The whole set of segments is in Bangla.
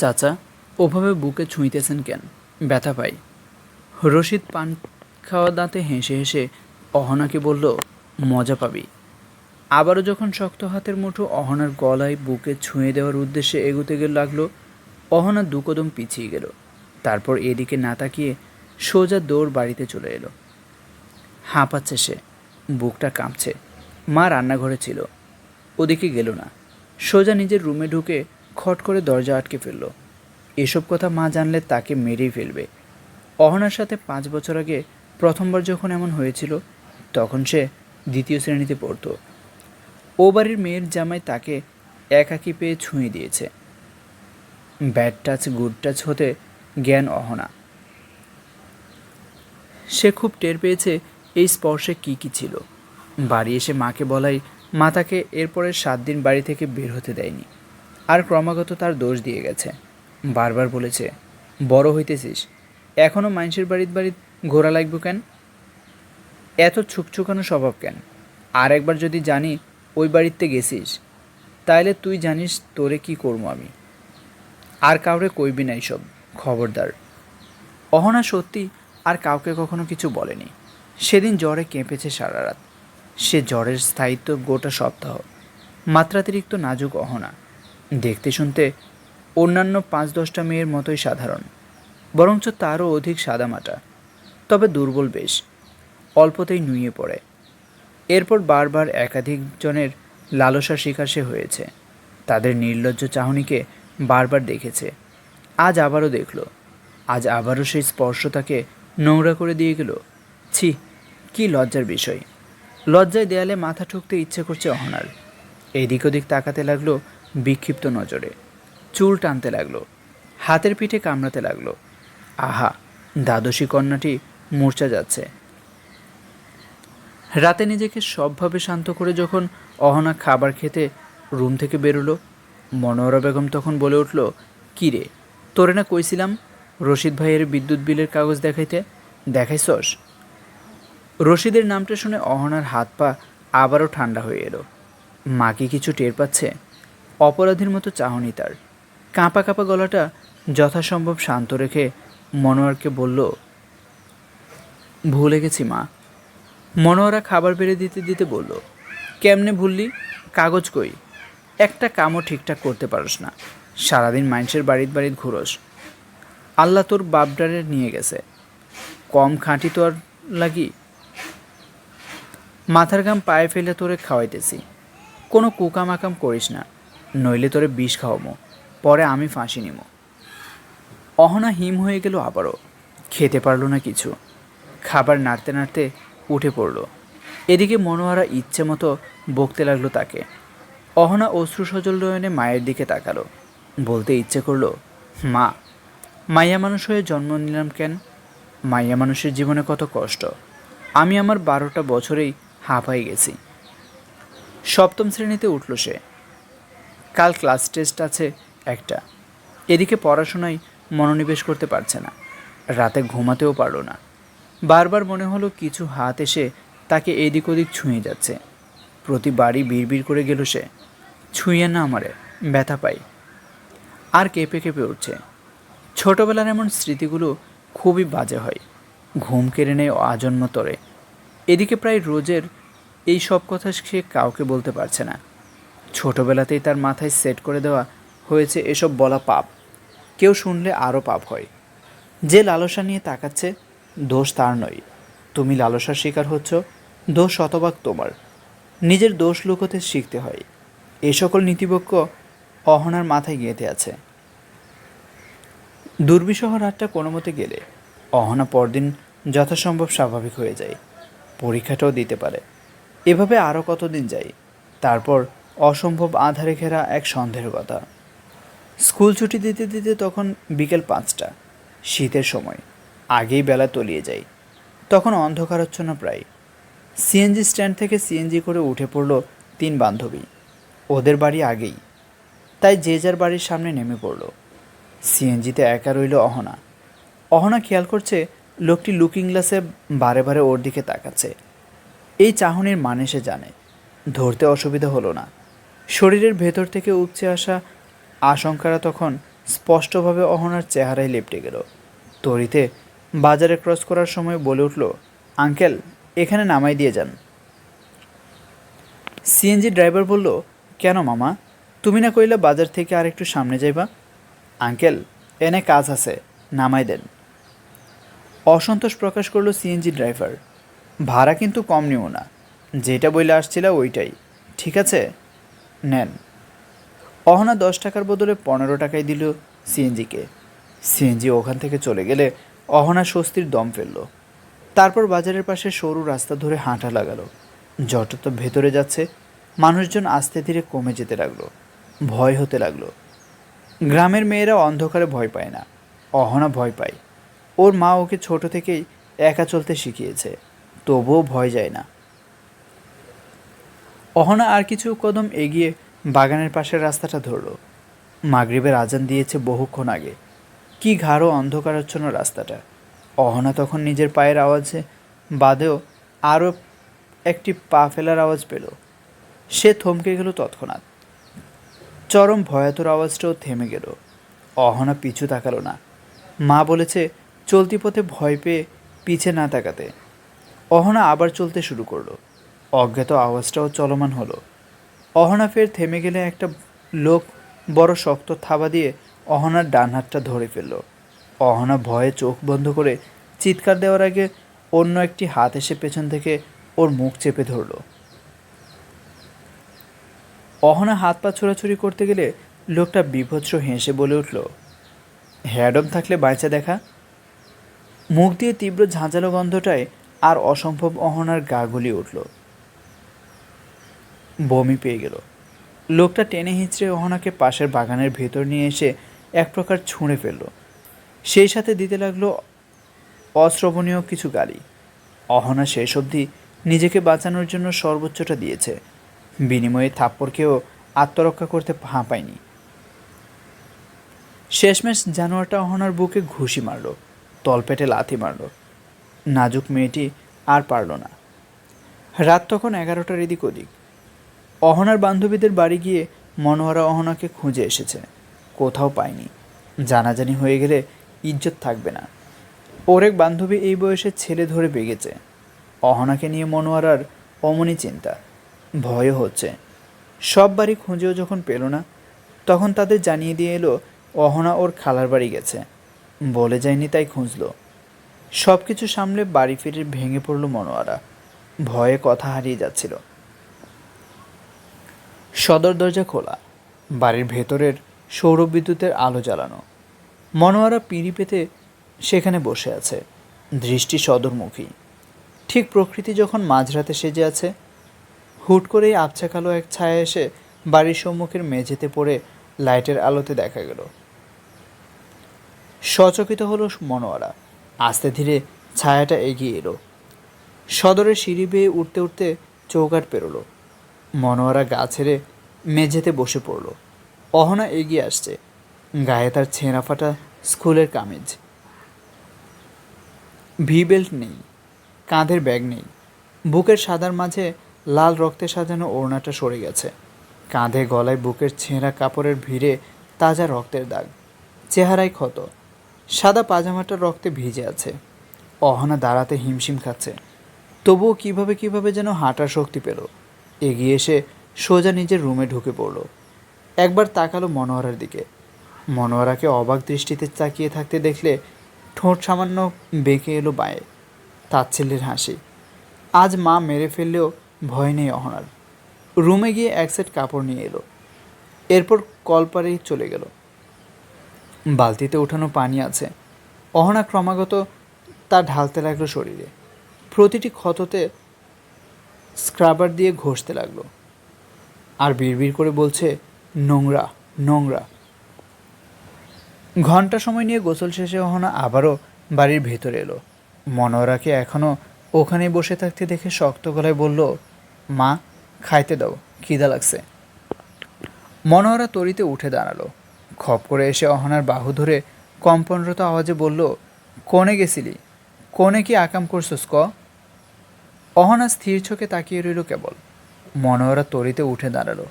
চাচা, ওভাবে বুকে ছুঁইতেছেন কেন? ব্যথা পাই। রশিদ পান খাওয়া দাঁতে হেসে হেসে অহনাকে বলল, মজা পাবি। আবারও যখন শক্ত হাতের মুঠো অহনার গলায় বুকে ছুঁয়ে দেওয়ার উদ্দেশ্যে এগোতে গেলে লাগল, অহনা দু কদম পিছিয়ে গেল। তারপর এদিকে না তাকিয়ে সোজা দৌড় বাড়িতে চলে এলো। হাঁপাচ্ছে সে, বুকটা কাঁপছে। মা রান্নাঘরে ছিল। ওদিকে গেল না। সোজা নিজের রুমে ঢুকে খট করে দরজা আটকে ফেলল। এসব কথা মা জানলে তাকে মেরেই ফেলবে। অহনার সাথে পাঁচ বছর আগে প্রথমবার যখন এমন হয়েছিল, তখন সে দ্বিতীয় শ্রেণীতে পড়তো। ও বাড়ির মেয়ের জামাই তাকে একাকি পেয়ে ছুঁয়ে দিয়েছে। ব্যাড টাচ, গুড টাচ হতে জ্ঞান অহনা। সে খুব টের পেয়েছে এই স্পর্শে কি কি ছিল। বাড়ি এসে মাকে বলাই, মা তাকে এরপরের সাত দিন বাড়ি থেকে বের হতে দেয়নি। আর ক্রমাগত তার দোষ দিয়ে গেছে। বারবার বলেছে, বড় হইতেছিস এখনও মানুষের বাড়ির বাড়ির ঘোরা লাগবে কেন? এত ছুকছুকানো স্বভাব কেন? আর একবার যদি জানি ওই বাড়িতে গেছিস, তাইলে তুই জানিস তোরে কি করব আমি। আর কাউরে কইবি না সব খবরদার। অহনা সত্যি আর কাউকে কখনো কিছু বলেনি। সেদিন জ্বরে কেঁপেছে সারা রাত সে জ্বরের স্থায়িত্ব গোটা সপ্তাহ। মাত্রাতিরিক্ত নাজুক অহনা। দেখতে শুনতে অন্যান্য পাঁচ দশটা মেয়ের মতোই সাধারণ, বরঞ্চ তারও অধিক সাদামাটা, তবে দুর্বল বেশ, অল্পতেই নুয়ে পড়ে। এরপর বারবার একাধিক জনের লালসার শিকার সে হয়েছে। তাদের নির্লজ্জ চাহনিকে বারবার দেখেছে। আজ আবারও দেখল। আজ আবারও সেই স্পর্শ তাকে নোংরা করে দিয়ে গেল। ছি, কি লজ্জার বিষয়। লজ্জায় দেয়ালে মাথা ঠুকতে ইচ্ছে করছে অহনার। এদিক ওদিক তাকাতে লাগল বিক্ষিপ্ত নজরে। চুল টানতে লাগল, হাতের পিঠে কামড়াতে লাগল। আহা, দ্বাদশী কন্যাটি মূর্ছা যাচ্ছে। রাতে নিজেকে সবভাবে শান্ত করে যখন অহনা খাবার খেতে রুম থেকে বেরোলো, মনোহরা বেগম তখন বলে উঠল, কী রে, তোরে না কইছিলাম রশিদ ভাইয়ের বিদ্যুৎ বিলের কাগজ দেখাইতে? দেখাইছস? রশিদের নামটা শুনে অহনার হাত পা আবারও ঠান্ডা হয়ে এলো। মা কি কিছু টের পাচ্ছে? অপরাধীর মতো চাহনি তার। কাঁপা কাঁপা গলাটা যথাসম্ভব শান্ত রেখে মনোয়ারকে বলল, ভুলে গেছি মা। মনোয়ারা খাবার বেড়ে দিতে দিতে বলল, কেমনে ভুললি? কাগজ কই? একটা কামও ঠিকঠাক করতে পারস না। সারাদিন মানুষের বাড়ির বাড়ির ঘুরোস। আল্লাহ তোর বাপডারে নিয়ে গেছে। কম খাঁটি তো আর লাগি। মাথার ঘাম পায়ে ফেলে তোরে খাওয়াইতেছি। কোনো কুকামাকাম করিস না। নইলে তোরে বিষ খাওয়ামো, পরে আমি ফাঁসি নিমো। অহনা হিম হয়ে গেল আবারও, খেতে পারল না কিছু। খাবার নাড়তে নাড়তে উঠে পড়ল। এদিকে মনোহারা ইচ্ছে মতো বকতে লাগল তাকে। অহনা অশ্রু সজল নয়নে মায়ের দিকে তাকালো। বলতে ইচ্ছে করল, মা, মাইয়া মানুষ হয়ে জন্ম নিলাম কেন? মাইয়া মানুষের জীবনে কত কষ্ট। আমি আমার বারোটা বছরেই হাঁপাই গেছি। সপ্তম শ্রেণীতে উঠল সে। কাল ক্লাস টেস্ট আছে একটা। এদিকে পড়াশোনায় মনোনিবেশ করতে পারছে না। রাতে ঘুমাতেও পারল না। বারবার মনে হলো কিছু হাত এসে তাকে এদিক ওদিক ছুঁয়ে যাচ্ছে। প্রতি প্রতিবারই বিড়বিড় করে গেল সে। ছুঁয়ে না আমারে ব্যথা পাই আর কেঁপে কেঁপে উঠছে। ছোটবেলার এমন স্মৃতিগুলো খুবই বাজে হয়। ঘুম কেড়ে নেয় আজন্ম তরে। এদিকে প্রায় রোজের এই সব কথা সে কাউকে বলতে পারছে না। ছোটবেলাতেই তার মাথায় সেট করে দেওয়া হয়েছে এসব বলা পাপ। কেউ শুনলে আরও পাপ হয়। যে লালসা নিয়ে তাকাচ্ছে, দোষ তার নয়। তুমি লালসার শিকার হচ্ছ, দোষ শতভাগ তোমার। নিজের দোষ লুকোতে শিখতে হয়। এ সকল নীতিবক্ষ অহনার মাথায় গেঁথে আছে। দুর্বিষহ রাতটা কোনো মতে গেলে অহনা পরদিন যথাসম্ভব স্বাভাবিক হয়ে যায়। পরীক্ষাটাও দিতে পারে। এভাবে আরও কতদিন যায়? তারপর অসম্ভব আধারে ঘেরা এক সন্দেহের কথা। স্কুল ছুটি দিতে দিতে তখন বিকেল পাঁচটা, শীতের সময়, আগেই বেলা তলিয়ে যায়। তখন অন্ধকারচ্ছন্ন প্রায়। সিএনজি স্ট্যান্ড থেকে সিএনজি করে উঠে পড়ল তিন বান্ধবী। ওদের বাড়ি আগেই। তাই যে যার বাড়ির সামনে নেমে পড়ল। সিএনজিতে একা রইল অহনা। অহনা খেয়াল করছে লোকটি লুকিং গ্লাসে বারে বারে ওর দিকে তাকাচ্ছে। এই চাহনির মানে সে জানে। ধরতে অসুবিধা হলো না। শরীরের ভেতর থেকে উপচে আসা আশঙ্কারা তখন স্পষ্টভাবে অহনার চেহারায় লেপটে গেল। তরিতে বাজারে ক্রস করার সময় বলে উঠল, আঙ্কেল, এখানে নামাই দিয়ে যান। সিএনজি ড্রাইভার বলল, কেন মামা? তুমি না কইলা বাজার থেকে আর একটু সামনে যাইবা? আঙ্কেল, এনে কাজ আছে, নামাই দেন। অসন্তোষ প্রকাশ করল সিএনজি ড্রাইভার, ভাড়া কিন্তু কম নিও না, যেটা বইলে আসছিল ওইটাই, ঠিক আছে? নেন। অহনা দশ টাকার বদলে পনেরো টাকায় দিল সিএনজিকে। সিএনজি ওখান থেকে চলে গেলে অহনা স্বস্তির দম ফেলল। তারপর বাজারের পাশে সরু রাস্তা ধরে হাঁটা লাগালো। যত তো ভেতরে যাচ্ছে। মানুষজন আস্তে ধীরে কমে যেতে লাগল। ভয় হতে লাগল। গ্রামের মেয়েরা অন্ধকারে ভয় পায় না। অহনা ভয় পায়। ওর মা ওকে ছোট থেকেই একা চলতে শিখিয়েছে। তবুও ভয় যায় না। অহনা আর কিছু কদম এগিয়ে বাগানের পাশের রাস্তাটা ধরলো। মাগরিবের আজান দিয়েছে বহুক্ষণ আগে। কি ঘাড়ো অন্ধকারাচ্ছন্ন রাস্তাটা। অহনা তখন নিজের পায়ের আওয়াজে বাদেও আরও একটি পা ফেলার আওয়াজ পেল। সে থমকে গেল তৎক্ষণাৎ। চরম ভয়াতুর আওয়াজটাও থেমে গেল। অহনা পিছু তাকালো না। মা বলেছে, চলতি পথে ভয় পেয়ে পিছে না তাকাতে। অহনা আবার চলতে শুরু করল। অজ্ঞাত আওয়াজটাও চলমান হলো। অহনা ফের থেমে গেলে একটা লোক বড় শক্ত থাবা দিয়ে অহনার ডান হাতটা ধরে ফেলল। অহনা ভয়ে চোখ বন্ধ করে চিৎকার দেওয়ার আগে অন্য একটি হাত এসে পেছন থেকে ওর মুখ চেপে ধরল। অহনা হাত পা ছোড়াছুড়ি করতে গেলে লোকটা বিভৎস হেসে বলে উঠল হ্যাডম থাকলে বাইচা দেখা। মুখ দিয়ে তীব্র ঝাঁঝালো গন্ধটায় আর অসম্ভব অহনার গা গলিয়ে উঠল। বমি পেয়ে গেল। লোকটা টেনে হিঁচড়ে অহনাকে পাশের বাগানের ভেতর নিয়ে এসে এক প্রকার ছুঁড়ে ফেলল। সেই সাথে দিতে লাগল অশ্রবণীয় কিছু গালি। অহনা শেষ অবধি নিজেকে বাঁচানোর জন্য সর্বোচ্চটা দিয়েছে। বিনিময়ে থাপ্পড়কেও আত্মরক্ষা করতে হাঁপায়নি শেষমেশ জানোয়ারটা অহনার বুকে ঘুষি মারল, তলপেটে লাথি মারল। নাজুক মেয়েটি আর পারল না। রাত তখন এগারোটার এদিক ওদিক। অহনার বান্ধবীদের বাড়ি গিয়ে মনোহরা অহনাকে খুঁজে এসেছে। কোথাও পায়নি। জানাজানি হয়ে গেলে ইজ্জত থাকবে না। ওর এক বান্ধবী এই বয়সে ছেলে ধরে বেগেছে। অহনাকে নিয়ে মনোয়ারার অমনি চিন্তা। ভয়ও হচ্ছে। সব বাড়ি খুঁজেও যখন পেল না, তখন তাদের জানিয়ে দিয়ে এলো, অহনা ওর খালার বাড়ি গেছে। বলে যায়নি তাই খুঁজলো। সব কিছু সামলে বাড়ি ফিরে ভেঙে পড়ল মনোয়ারা ভয়ে কথা হারিয়ে যাচ্ছিল। সদর দরজা খোলা। বাড়ির ভেতরের সৌরবিদ্যুতের আলো জ্বালানো। মনোয়ারা পিঁড়ি পেতে সেখানে বসে আছে। দৃষ্টি সদরমুখী। ঠিক প্রকৃতি যখন মাঝরাতে সেজে আছে, হুট করেই আবছা কালো এক ছায়া এসে বাড়ির সম্মুখের মেঝেতে পড়ে লাইটের আলোতে দেখা গেল। সচকিত হলো মনোয়ারা। আস্তে ধীরে ছায়াটা এগিয়ে এলো। সদরের সিঁড়ি বেয়ে উঠতে উঠতে চৌকাট পেরোলো। মনোয়ারা গা ছেড়ে মেঝেতে বসে পড়ল। অহনা এগিয়ে আসছে। গায়ে তার ছেঁড়া ফাটা স্কুলের কামিজ। ভি বেল্ট নেই, কাঁধের ব্যাগ নেই। বুকের সাদার মাঝে লাল রক্তে সাজানো ওড়নাটা সরে গেছে। কাঁধে গলায় বুকের ছেঁড়া কাপড়ের ভিড়ে তাজা রক্তের দাগ। চেহারায় ক্ষত। সাদা পাজামাটা রক্তে ভিজে আছে। অহনা দাঁড়াতে হিমশিম খাচ্ছে। তবুও কীভাবে কীভাবে যেন হাঁটার শক্তি পেল। এগিয়ে এসে সোজা নিজের রুমে ঢুকে পড়ল। একবার তাকালো মনোহরার দিকে। মনোহরাকে অবাক দৃষ্টিতে তাকিয়ে থাকতে দেখলে ঠোঁট সামান্য বেঁকে এলো বায়ে তাচ্ছিল্যের হাসি। আজ মা মেরে ফেললেও ভয় নেই অহনার। রুমে গিয়ে এক সেট কাপড় নিয়ে এলো। এরপর কলপারেই চলে গেল। বালতিতে ওঠানো পানি আছে। অহনা ক্রমাগত তা ঢালতে লাগল শরীরে। প্রতিটি ক্ষততে স্ক্রাবার দিয়ে ঘষতে লাগল। আর বিড়বিড় করে বলছে, নোংরা নোংরা। ঘণ্টা সময় নিয়ে গোসল শেষে অহনা আবারও বাড়ির ভেতরে এলো। মনোহরাকে এখনও ওখানে বসে থাকতে দেখে শক্ত গলায় বলল, মা, খাইতে দাও, খিদা লাগছে। মনোহরা তরিতে উঠে দাঁড়াল। খপ করে এসে অহনার বাহু ধরে কম্পনরত আওয়াজে বলল, কোনে গেছিলি? কোনে কি আকাম করছস ক? অহনা স্থির চোখে তাকিয়ে রইল কেবল। মনোহরা তরিতে উঠে দাঁড়াল।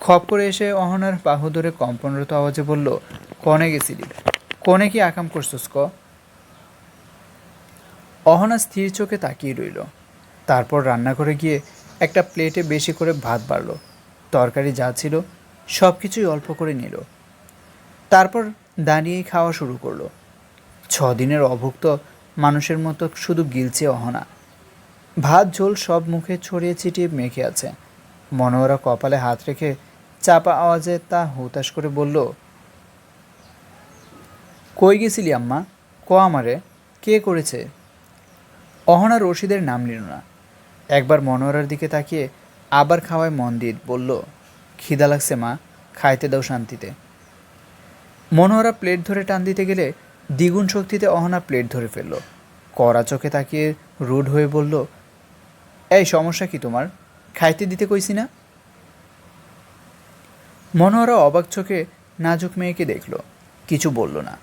খপ করে এসে অহনার বাহু ধরে কম্পনরত আওয়াজে বলল, কনে গেছিলি? কনে কি আকাম করছস ক? অহনা স্থির চোখে তাকিয়ে রইল। তারপর রান্না করে গিয়ে একটা প্লেটে বেশি করে ভাত বাড়ল। তরকারি যা ছিল সব কিছুই অল্প করে নিল। তারপর দাঁড়িয়েই খাওয়া শুরু করল। ছদিনের অভুক্ত মানুষের মতো শুধু গিলছে অহনা। ভাত, ঝোল সব মুখে ছড়িয়ে ছিটিয়ে মেখে আছে। মনোহরা কপালে হাত রেখে চাপা আওয়াজে তা হুতাশ করে বলল, কই গেছিলি আম্মা? ক আমারে? কে করেছে? অহনা রশিদের নাম নিল না। একবার মনোহরার দিকে তাকিয়ে আবার খাওয়ায় মন দিয়ে বলল, খিদা লাগছে মা, খাইতে দাও শান্তিতে। মনোহরা প্লেট ধরে টান দিতে গেলে দ্বিগুণ শক্তিতে অহনা প্লেট ধরে ফেলল। কড়া চোখে তাকিয়ে রুড হয়ে বলল এই, সমস্যা কি তোমার? খাইতে দিতে কইছি না? মনোহরা অবাক চোখে নাজুক মেয়েকে দেখল। কিছু বলল না।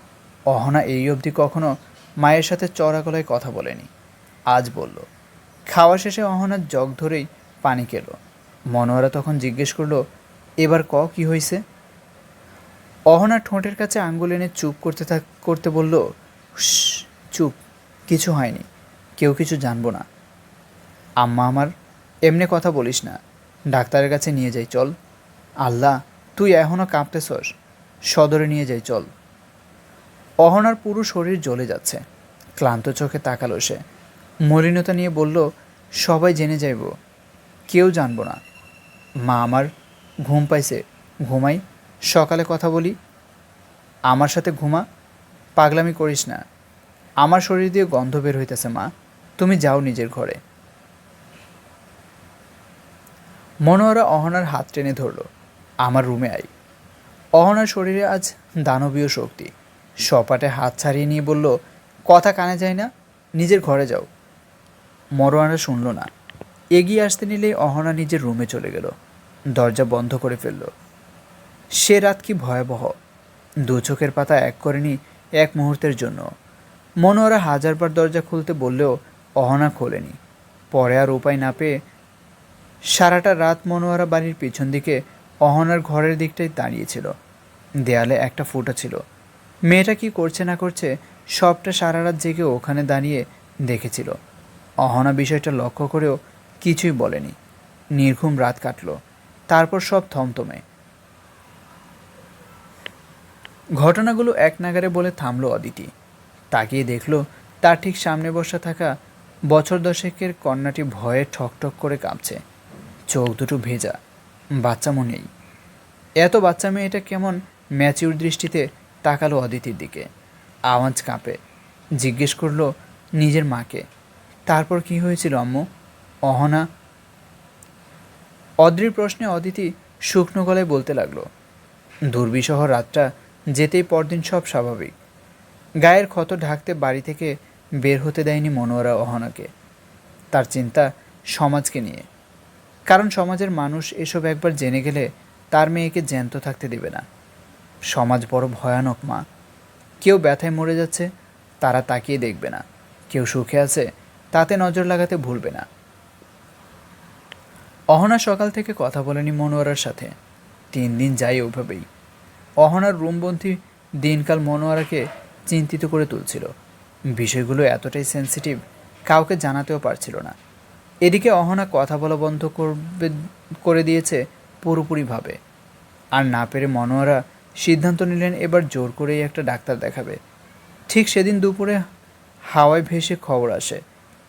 অহনা এই অবধি কখনো মায়ের সাথে চড়া গলায় কথা বলেনি। আজ বলল, খাওয়া শেষে অহনার জগ ধরেই পানি খেলো। মনোহরা তখন জিজ্ঞেস করল, এবার ক, কি হয়েছে অহনা ঠোঁটের কাছে আঙ্গুল এনে চুপ করতে থাক, করতে বলল চুপ, কিছু হয়নি। কেউ কিছু জানব না। আম্মা আমার, এমনি কথা বলিস না। ডাক্তারের কাছে নিয়ে যাই, চল। আল্লাহ, তুই এখনও কাঁপতেছস। সদরে নিয়ে যাই, চল। অহনার পুরো শরীর জ্বলে যাচ্ছে। ক্লান্ত চোখে তাকালো সে। মলিনতা নিয়ে বলল, সবাই জেনে যাইব। কেউ জানব না। মা আমার, ঘুম পাইছে। ঘুমাই, সকালে কথা বলি। আমার সাথে ঘুমা। পাগলামি করিস না। আমার শরীর দিয়ে গন্ধ বের হইতেছে, মা। তুমি যাও নিজের ঘরে। মনোহরা অহনার হাত টেনে ধরল, আমার রুমে আই। অহনার শরীরে আজ দানবীয় শক্তি। সপাটে হাত ছাড়িয়ে নিয়ে বলল, কথা কানে যায় না, নিজের ঘরে যাও। মরোয়ানা শুনল না। এগিয়ে আসতে নিলেই অহনা নিজের রুমে চলে গেল। দরজা বন্ধ করে ফেলল। সে রাত কি ভয়াবহ। দু চোখের পাতা এক করেনি এক মুহূর্তের জন্য। মনোহরা হাজারবার দরজা খুলতে বললেও অহনা খোলেনি। পরে আর উপায় না পেয়ে সারাটা রাত মনোয়ারা বাড়ির পিছন দিকে অহনার ঘরের দিকটাই দাঁড়িয়েছিল। দেয়ালে একটা ফুটা ছিল। মেয়েটা কি করছে না করছে সবটা সারা রাত জেগে ওখানে দাঁড়িয়ে দেখেছিল। অহনা বিষয়টা লক্ষ্য করেও কিছুই বলেনি। নির্ঘুম রাত কাটলো। তারপর সব থমথমে। ঘটনাগুলো এক নাগারে বলে থামল অদিতি। তাকিয়ে দেখল তার ঠিক সামনে বসা থাকা বছর দশেকের কন্যাটি ভয়ে ঠকঠক করে কাঁপছে। চোখ দুটো ভেজা। বাচ্চা মনেই এত বাচ্চা মেয়েটা কেমন ম্যাচিউর দৃষ্টিতে তাকালো অদিতির দিকে। আওয়াজ কাঁপে। জিজ্ঞেস করল নিজের মাকে। তারপর কি হয়েছিল আম্মু? অহনা? অদ্রির প্রশ্নে অদিতি শুকনো গলায় বলতে লাগল দুর্বিসহ রাতটা যেতেই পরদিন সব স্বাভাবিক। গায়ের ক্ষত ঢাকতে বাড়ি থেকে বের হতে দেয়নি মনোয়ারা অহনাকে। তার চিন্তা সমাজকে নিয়ে। কারণ সমাজের মানুষ এসব একবার জেনে গেলে তার মেয়েকে জ্যান্ত থাকতে দেবে না। সমাজ বড় ভয়ানক, মা। কেউ ব্যথায় মরে যাচ্ছে, তারা তাকিয়ে দেখবে না। কেউ সুখে আছে, তাতে নজর লাগাতে ভুলবে না। অহনা সকাল থেকে কথা বলেনি মনোয়ারার সাথে। তিন দিন যাই ওভাবেই। অহনার রুমবন্দি দিনকাল মনোয়ারাকে চিন্তিত করে তুলছিল। বিষয়গুলো এতটাই সেন্সিটিভ কাউকে জানাতেও পারছিল না। এদিকে অহনা কথা বলা বন্ধ করবে, করে দিয়েছে পুরোপুরিভাবে। আর না পেরে মনোয়ারা সিদ্ধান্ত নিলেন এবার জোর করেই একটা ডাক্তার দেখাবে। ঠিক সেদিন দুপুরে হাওয়ায় ভেসে খবর আসে।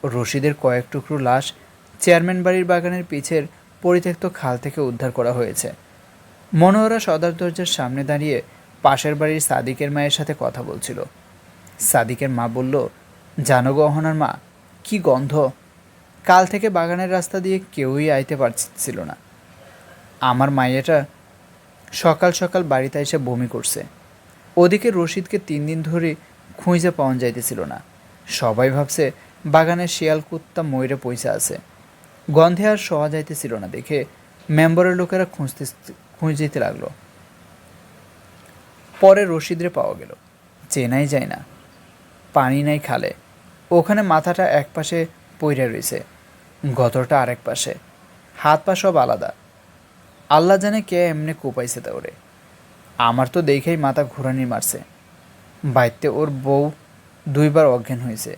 রশিদের কয়েক টুকরো লাশ চেয়ারম্যান বাড়ির বাগানের পিছের পরিত্যক্ত খাল থেকে উদ্ধার করা হয়েছে। মনোহরা সদর দরজার সামনে দাঁড়িয়ে পাশের বাড়ির সাদিকের মায়ের সাথে কথা বলছিল। সাদিকের মা বলল, জানো গহনার মা, কি গন্ধ? কাল থেকে বাগানের রাস্তা দিয়ে কেউই আইতে পারছিল না। আমার মাইয়াটা সকাল সকাল বাড়িতে এসে বমি করছে। ওদিকে রশিদকে তিন দিন ধরে খুঁজে পাওয়া যাইতেছিল না। সবাই ভাবছে বাগানের শিয়াল কুত্তা ময়ূরে পয়সা আছে। গন্ধে আর সহা যাইতেছিল না দেখে মেম্বারের লোকেরা খুঁজতে খুঁজতে লাগল। পরে রশিদরে পাওয়া গেল। চেনাই যায় না। পানি নাই খালে। ওখানে মাথাটা এক পাশে পইরা রয়েছে গতরটা আরেক পাশে। হাত পা সব আলাদা। আল্লাহ জানে কে এমনি কোপাইছে তা ওরে আমার তো দেখেই মাথা ঘুরানি মারছে। বাইতে ওর বউ দুইবার অজ্ঞান হয়েছে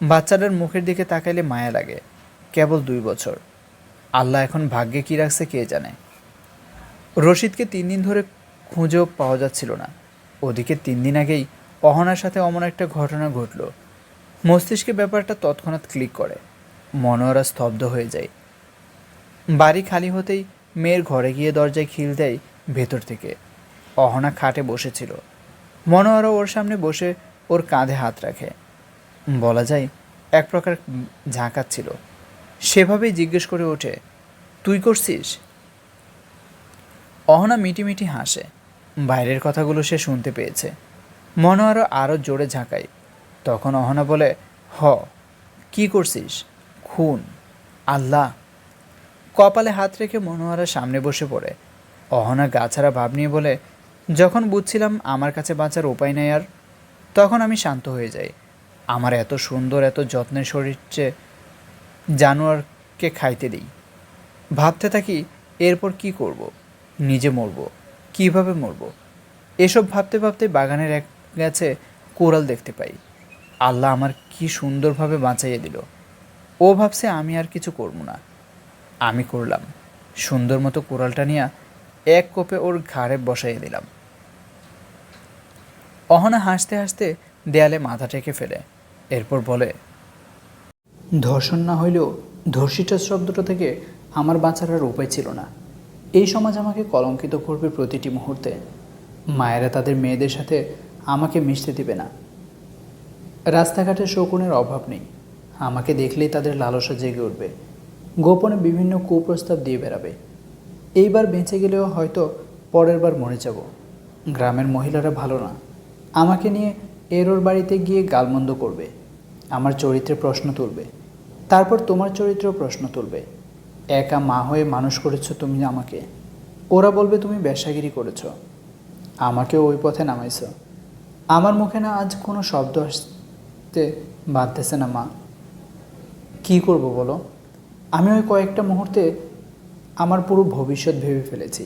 বাচ্চাটার মুখের দিকে তাকাইলে মায়া লাগে। কেবল দুই বছর। আল্লাহ এখন ভাগ্যে কী রাখছে কে জানে। রশিদকে তিন দিন ধরে খুঁজেও পাওয়া যাচ্ছিল না। ওদিকে তিন দিন আগেই অহনার সাথে অমন একটা ঘটনা ঘটল। মস্তিষ্কে ব্যাপারটা তৎক্ষণাৎ ক্লিক করে। মনোয়ারা স্তব্ধ হয়ে যায়। বাড়ি খালি হতেই মেয়ের ঘরে গিয়ে দরজায় খিল দেয় ভেতর থেকে। অহনা খাটে বসেছিল। মনোয়ারা ওর সামনে বসে ওর কাঁধে হাত রাখে। বলা যায় এক প্রকার ঝাঁকাচ্ছিল। সেভাবেই জিজ্ঞেস করে ওঠে, তুই করছিস? অহনা মিটিমিটি হাসে। বাইরের কথাগুলো সে শুনতে পেয়েছে। মনোয়ারও আরও জোরে ঝাঁকায়। তখন অহনা বলে, হ, কি করছিস? খুন, আল্লাহ? কপালে হাত রেখে মনোয়ারা সামনে বসে পড়ে। অহনা গাছারা ভাব নিয়ে বলে, যখন বুঝছিলাম আমার কাছে বাঁচার উপায় নেই আর, তখন আমি শান্ত হয়ে যাই। আমার এত সুন্দর, এত যত্নের শরীর চেয়ে জানোয়ারকে খাইতে দিই। ভাবতে থাকি, এরপর কি করব। নিজে মরব, কীভাবে মরব? এসব ভাবতে ভাবতে বাগানের এক গাছে কোরাল দেখতে পাই। আল্লাহ আমার কি সুন্দরভাবে বাঁচাইয়ে দিল। ও ভাবছে, আমি আর কিছু করব না। আমি করলাম। সুন্দর মতো কোরালটা নিয়ে এক কোপে ওর ঘাড়ে বসাইয়ে দিলাম। অহনা হাসতে হাসতে দেয়ালে মাথা টেকে ফেলে। এরপর বলে, ধর্ষণ না হইলেও ধর্ষিতার শব্দটা থেকে আমার বাঁচার আর উপায় ছিল না। এই সমাজ আমাকে কলঙ্কিত করবে প্রতিটি মুহূর্তে। মায়েরা তাদের মেয়েদের সাথে আমাকে মিশতে দিবে না। রাস্তাঘাটে শকুনের অভাব নেই। আমাকে দেখলেই তাদের লালসা জেগে উঠবে। গোপনে বিভিন্ন কুপ্রস্তাব দিয়ে বেড়াবে। এইবার বেঁচে গেলেও হয়তো পরের বার মরে যাব। গ্রামের মহিলারা ভালো না। আমাকে নিয়ে এরোর বাড়িতে গিয়ে গালমন্দ করবে। আমার চরিত্রে প্রশ্ন তুলবে। তারপর তোমার চরিত্রেও প্রশ্ন তুলবে। একা মা হয়ে মানুষ করেছ তুমি আমাকে। ওরা বলবে তুমি ব্যবসাগিরি করেছ। আমাকে ওই পথে নামাইছো। আমার মুখে না আজ কোনো শব্দ আসতে বাঁধতেছে না মা। কি করব বলো? আমি ওই কয়েকটা মুহূর্তে আমার পুরো ভবিষ্যৎ ভেবে ফেলেছি।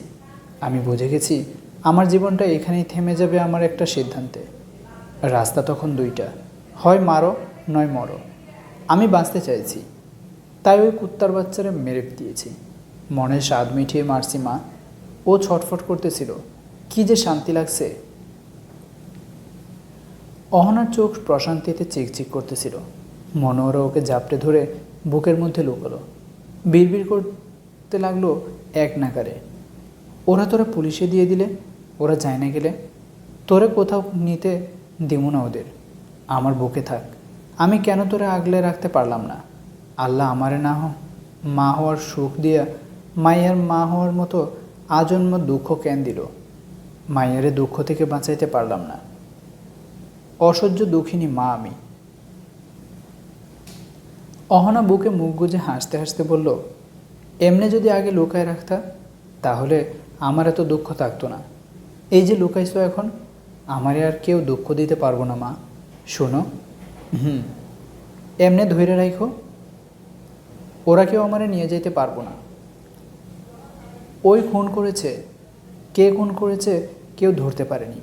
আমি বুঝে গেছি আমার জীবনটা এখানেই থেমে যাবে আমার একটা সিদ্ধান্তে। রাস্তা তখন দুইটা, হয় মারো, নয় মরো। আমি বাঁচতে চাইছি, তাই ওই কুত্তার বাচ্চারে মেরে দিয়েছি। মনে স্বাদ মিঠিয়ে মারছি মা। ও ছটফট করতেছিল, কি যে শান্তি লাগছে। অহনার চোখ প্রশান্তিতে চিকচিক করতেছিল। মনোহরা ওকে জাপটে ধরে বুকের মধ্যে লুকালো। বিড়বিড় করতে লাগল এক নাকারে ওরা তোরা পুলিশে দিয়ে দিলে? ওরা যায় না গেলে? তোরে কোথাও নিতে দিব না ওদের। আমার বুকে থাক। আমি কেন তোরে আগলে রাখতে পারলাম না? আল্লাহ আমারে না হোক, মা হওয়ার সুখ দিয়া মাইয়ার মা হওয়ার মতো আজন্ম দুঃখ কেন দিল? মাইয়ারে দুঃখ থেকে বাঁচাইতে পারলাম না। অসহ্য দুঃখিনী মা আমি। অহনা বুকে মুখ গুজে হাসতে হাসতে বলল, এমনি যদি আগে লুকায় রাখতা, তাহলে আমার এত দুঃখ থাকতো না। এই যে লুকাইছো এখন, আমারে আর কেউ দুঃখ দিতে পারব না মা। শোনো, হুম, এমনি ধৈর্য রাখো ওরা কেউ আমারে নিয়ে যেতে পারব না। ওই খুন করেছে, কে খুন করেছে কেউ ধরতে পারেনি।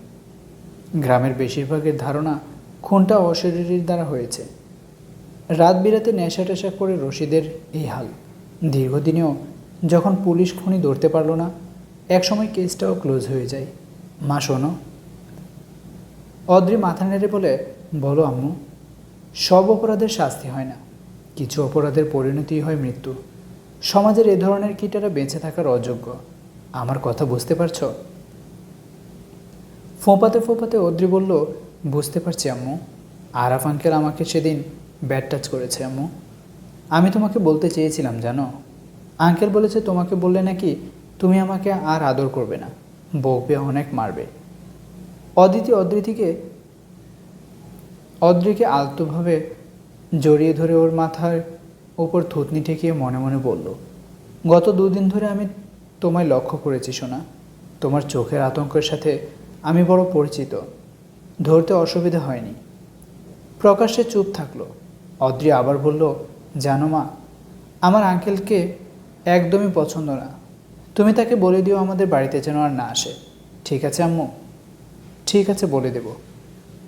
গ্রামের বেশিরভাগের ধারণা খুনটা অশরীরীর দ্বারা হয়েছে। রাত বিরাতে নেশা টেশা করে রশিদের এই হাল। দীর্ঘদিনেও যখন পুলিশ খুনি ধরতে পারল না, একসময় কেসটাও ক্লোজ হয়ে যায়। মা, শোনো। অদ্রি মাথা নেড়ে বলে, বলো আম্মু, সব অপরাধের শাস্তি হয় না। কিছু অপরাধের পরিণতি হয় মৃত্যু। সমাজের এ ধরনের কীটারা বেঁচে থাকার অযোগ্য। আমার কথা বুঝতে পারছ? ফোঁপাতে ফোঁপাতে অদ্রি বলল, বুঝতে পারছি আম্মু। আরাফ আঙ্কেল আমাকে সেদিন ব্যাড টাচ করেছে আম্মু। আমি তোমাকে বলতে চেয়েছিলাম, জানো? আঙ্কেল বলেছে, তোমাকে বললে নাকি তুমি আমাকে আর আদর করবে না। বকবে অনেক মারবে। অদিতি অদ্রিতিকে, অদ্রিকে আলতোভাবে জড়িয়ে ধরে ওর মাথার ওপর থুতনি ঠেকিয়ে মনে মনে বলল, গত দুদিন ধরে আমি তোমায় লক্ষ্য করেছি সোনা। তোমার চোখের আতঙ্কের সাথে আমি বড় পরিচিত। ধরতে অসুবিধা হয়নি। প্রকাশ্যে চুপ থাকল। অদ্রি আবার বলল, জানো মা, আমার আঙ্কেলকে একদমই পছন্দ না। তুমি তাকে বলে দিও আমাদের বাড়িতে যেন আর না আসে। ঠিক আছে, আম্মু? ঠিক আছে, বলে দেব।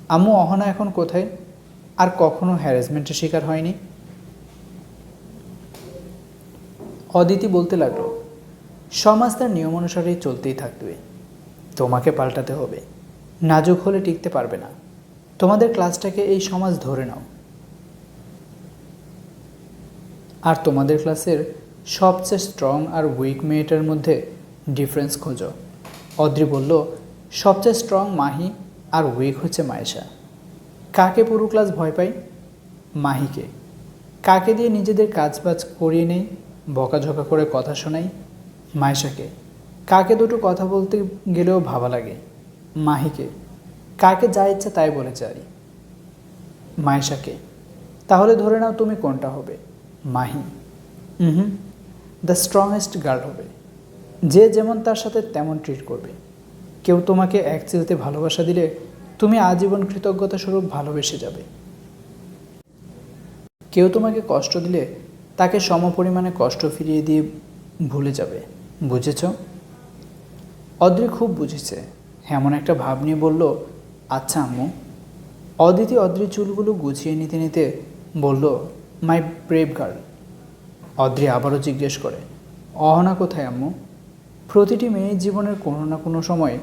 আম্মু, অহনা এখন কোথায়? আর কখনো হ্যারাসমেন্টের শিকার হয়নি? অদিতি বলতে লাগল, সমাজ তার নিয়ম অনুসারেই চলতেই থাকবে। তোমাকে পাল্টাতে হবে। নাজুক হলে টিকতে পারবে না। তোমাদের ক্লাসটাকে এই সমাজ ধরে নাও। আর তোমাদের ক্লাসের সবচেয়ে স্ট্রং আর উইক মেয়েটার মধ্যে ডিফারেন্স খোঁজো। অদ্রি বলল, সবচেয়ে স্ট্রং মাহি আর উইক হচ্ছে মায়েশা। কাকে পুরো ক্লাস ভয় পাই? মাহিকে। কাকে দিয়ে নিজেদের কাজবাজ করিয়ে নেই, বকাঝকা করে কথা শোনাই? মায়েশাকে। কাকে দুটো কথা বলতে গেলেও ভাবা লাগে? মাহিকে। কাকে যা ইচ্ছা তাই বলে চাই। মায়েশাকে। তাহলে ধরে নাও তুমি কোনটা হবে? মাহি। হুম দ্য স্ট্রংয়েস্ট গার্ল হবে। যে যেমন তার সাথে তেমন ট্রিট করবে। কেউ তোমাকে এক চিলতে ভালোবাসা দিলে তুমি আজীবন কৃতজ্ঞতা স্বরূপ ভালোবেসে যাবে। কেউ তোমাকে কষ্ট দিলে তাকে সমপরিমাণে কষ্ট ফিরিয়ে দিয়ে ভুলে যাবে। বুঝেছ? অদ্রি খুব বুঝেছে। এমন একটা ভাব নিয়ে বলল আচ্ছা আম্মু। অদিতি অদ্রি চুলগুলো গুছিয়ে নিতে নিতে বলল মাই ব্রেভ গার্ল অদ্রি আবারও জিজ্ঞেস করে, অহনা কোথায় আম্মু? প্রতিটি মেয়ের জীবনের কোনো না কোনো সময়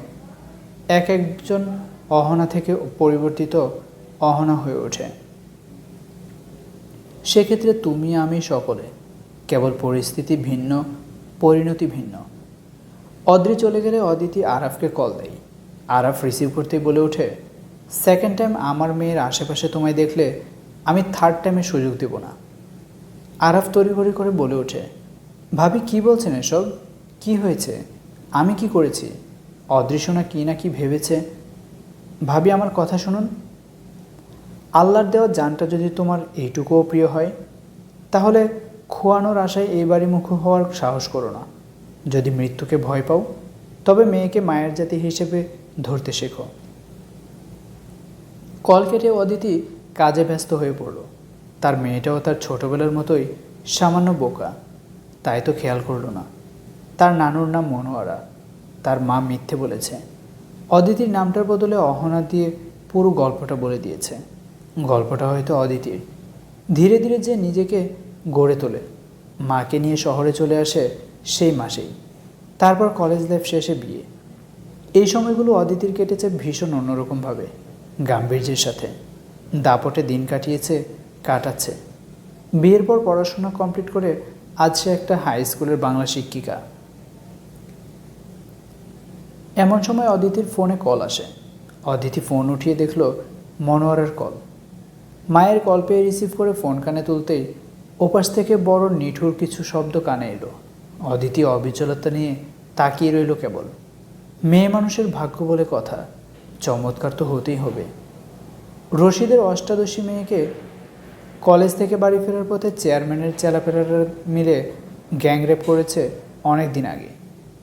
এক একজন অহনা থেকে পরিবর্তিত অহনা হয়ে ওঠে। সেক্ষেত্রে তুমি আমি সকলে কেবল পরিস্থিতি ভিন্ন, পরিণতি ভিন্ন। অদ্রি চলে গেলে অদিতি আরাফকে কল দেয়। আরাফ রিসিভ করতেই বলে ওঠে সেকেন্ড টাইম আমার মেয়ের আশেপাশে তোমায় দেখলে আমি থার্ড টাইমে সুযোগ দেব না। আরাফ তড়িঘড়ি করে বলে ওঠে, ভাবি, কি বলছেন এসব? কি হয়েছে? আমি কি করেছি? অদৃশ্যনা কি না কি ভেবেছে? ভাবি, আমার কথা শুনুন। আল্লাহর দেওয়া জানটা যদি তোমার এইটুকুও প্রিয় হয়, তাহলে খোয়ানোর আশায় এই বাড়ি মুখ হওয়ার সাহস করো না। যদি মৃত্যুকে ভয় পাও, তবে মেয়েকে মায়ের জাতি হিসেবে ধরতে শেখো। কল কেটে অদিতি কাজে ব্যস্ত হয়ে পড়ল। তার মেয়েটাও তার ছোটবেলার মতোই সামান্য বোকা। তাই তো খেয়াল করল না। তার নানুর নাম মনোয়ারা। তার মা মিথ্যে বলেছে। অদিতির নামটার বদলে অহনা দিয়ে পুরো গল্পটা বলে দিয়েছে। গল্পটা হয়তো অদিতির। ধীরে ধীরে যে নিজেকে গড়ে তোলে। মাকে নিয়ে শহরে চলে আসে সেই মাসেই। তারপর কলেজ লাইফ শেষে বিয়ে। এই সময়গুলো অদিতির কেটেছে ভীষণ অন্যরকমভাবে। গাম্ভীর্যের সাথে। দাপটে দিন কাটিয়েছে, কাটাচ্ছে। বিয়ের পর পড়াশোনা কমপ্লিট করে আজ সে একটা হাই স্কুলের বাংলা শিক্ষিকা। এমন সময় অদিতির ফোনে কল আসে। অদিতি ফোন উঠিয়ে দেখল মনোয়ারের কল মায়ের কল পেয়ে রিসিভ করে ফোন কানে তুলতেই ওপাশ থেকে বড় নিঠুর কিছু শব্দ কানে এলো। অদিতি অবিচলতা নিয়ে তাকিয়ে রইল কেবল। মেয়ে মানুষের ভাগ্য বলে কথা চমৎকার তো হতেই হবে। রশিদের অষ্টাদশী মেয়েকে কলেজ থেকে বাড়ি ফেরার পথে চেয়ারম্যানের চেলাপেলারা মিলে গ্যাংরেপ করেছে অনেক দিন আগে।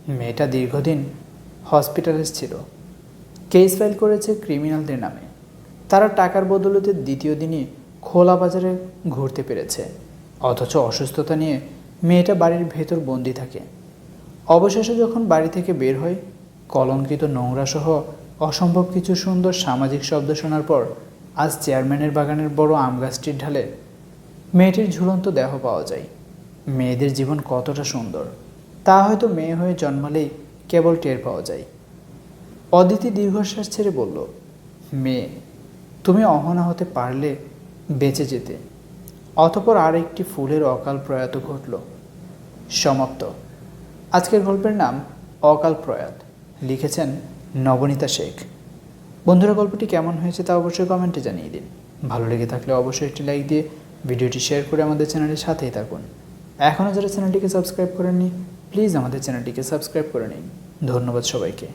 মেয়েটা দীর্ঘদিন হসপিটালে ছিল। কেস ফাইল করেছে ক্রিমিনালদের নামে। তারা টাকার বদলতে দ্বিতীয় দিনই খোলা বাজারে ঘুরতে পেরেছে। অথচ অসুস্থতা নিয়ে মেয়েটা বাড়ির ভেতর বন্দি থাকে। অবশেষে যখন বাড়ি থেকে বের হয়, কলঙ্কিত নোংরা সহ অসম্ভব কিছু সুন্দর সামাজিক শব্দ শোনার পর আজ চেয়ারম্যানের বাগানের বড় আম গাছটির ঢালে মেয়েটির ঝুলন্ত দেহ পাওয়া যায়। মেয়েদের জীবন কতটা সুন্দর, তা হয়তো মেয়ে হয়ে জন্মালেই কেবল টের পাওয়া যায়। অদিতি দীর্ঘশ্বাস ছেড়ে বলল, মেয়ে, তুমি অহনা হতে পারলে বেঁচে যেতে। অতপর আর একটি ফুলের অকাল প্রয়াত ঘটল। সমাপ্ত। আজকের গল্পের নাম অকাল প্রয়াত। লিখেছেন নবনীতা শেখ। বন্ধুরা, গল্পটি কেমন হয়েছে তা অবশ্যই কমেন্টে জানিয়ে দিন। ভালো লেগে থাকলে অবশ্যই একটি লাইক দিয়ে ভিডিওটি শেয়ার করে আমাদের চ্যানেলের সাথেই থাকুন। এখনও যারা চ্যানেলটিকে সাবস্ক্রাইব করেননি, প্লিজ আমাদের চ্যানেলটিকে সাবস্ক্রাইব করে নিন। ধন্যবাদ সবাইকে।